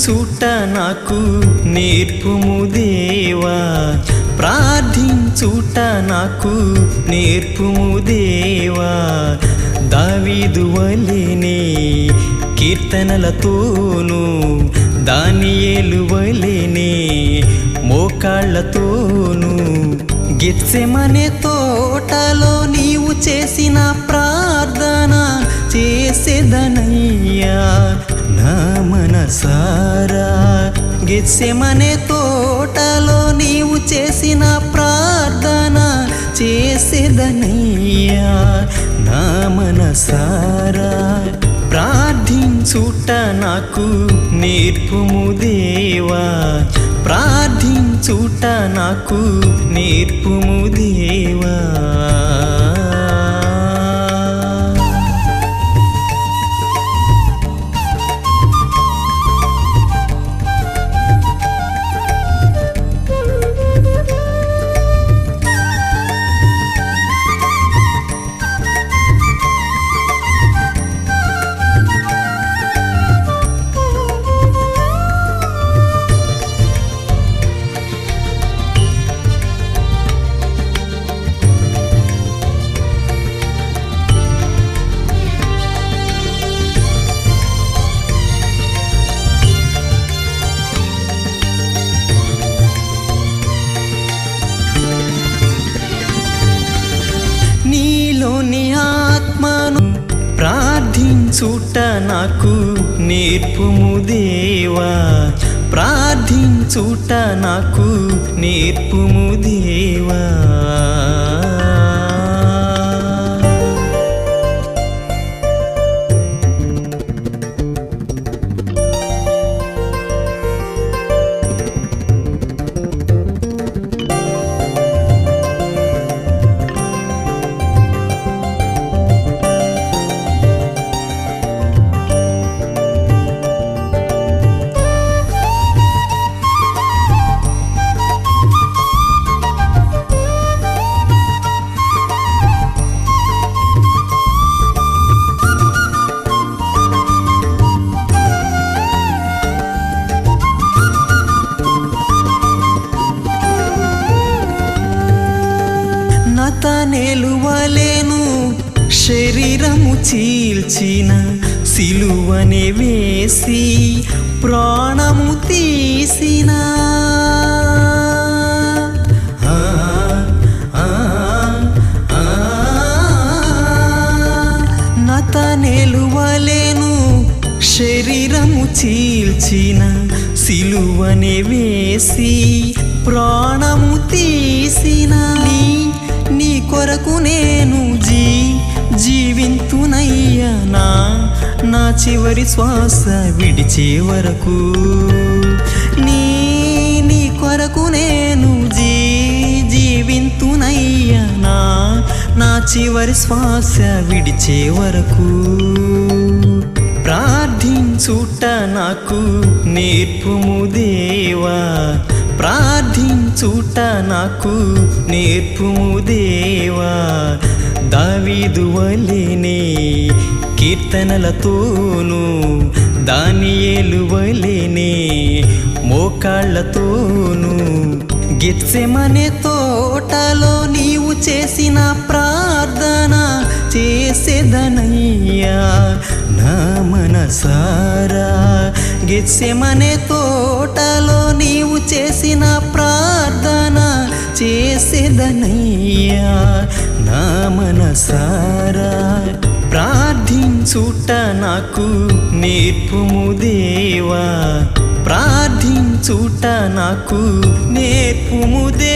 ప్రార్థించుట నాకు నేర్పుము దేవా. ప్రార్థించుట నాకు నేర్పుము దేవా. దావీదు వలెనే కీర్తనలతోనూ దానియేలు వలెనే మోకాళ్ళతోనూ. గిత్సెమనే తోటలో నీవు చేసిన ప్రార్థన చేసేదనయ్యా. మనసారా గిత్సెమనే తోటలో నీవు చేసిన ప్రార్థన చేసేదనయ్యా. నా మనసారా ప్రార్థించుట నాకు నేర్పుము దేవా. ప్రార్థించుట నాకు నేర్పుము దేవా. ప్రార్థించుట నాకు నేర్పుము దేవా. ప్రార్థించుట నాకు నేర్పుము దేవా. చీల్చిన సిలువనే వేసి ప్రాణము తీసిన. నత ఆ, శరీరము చీల్చిన సిలువనే వేసి ప్రాణము తీసిన. నీ నీ కొరకునే జీవింతునయ్యా నా నా చివరి శ్వాస విడిచే వరకు. నీ నీ కొరకు నేను జీ జీవింతునయ్యా నా నా చివరి శ్వాస విడిచే వరకు. ప్రార్థించుట నాకు నేర్పుము దేవా. ప్రార్థించుట నాకు నేర్పుము దేవా. దావీదు వలెనే కీర్తనలతోనూ దానియేలు వలెనే మోకాళ్ళతోనూ. గిత్సెమనే తోటలో నీవు చేసిన ప్రార్థన చేసేదనయ్యా నా మనసారా. గిత్సెమనే తోటలో నీవు చేసిన ప్రార్థన చేసేదనయ్యా నా మనసారా ప్రార్థించుట నాకు నేర్పుము దేవా. ప్రార్థించుట నాకు నేర్పుము దేవా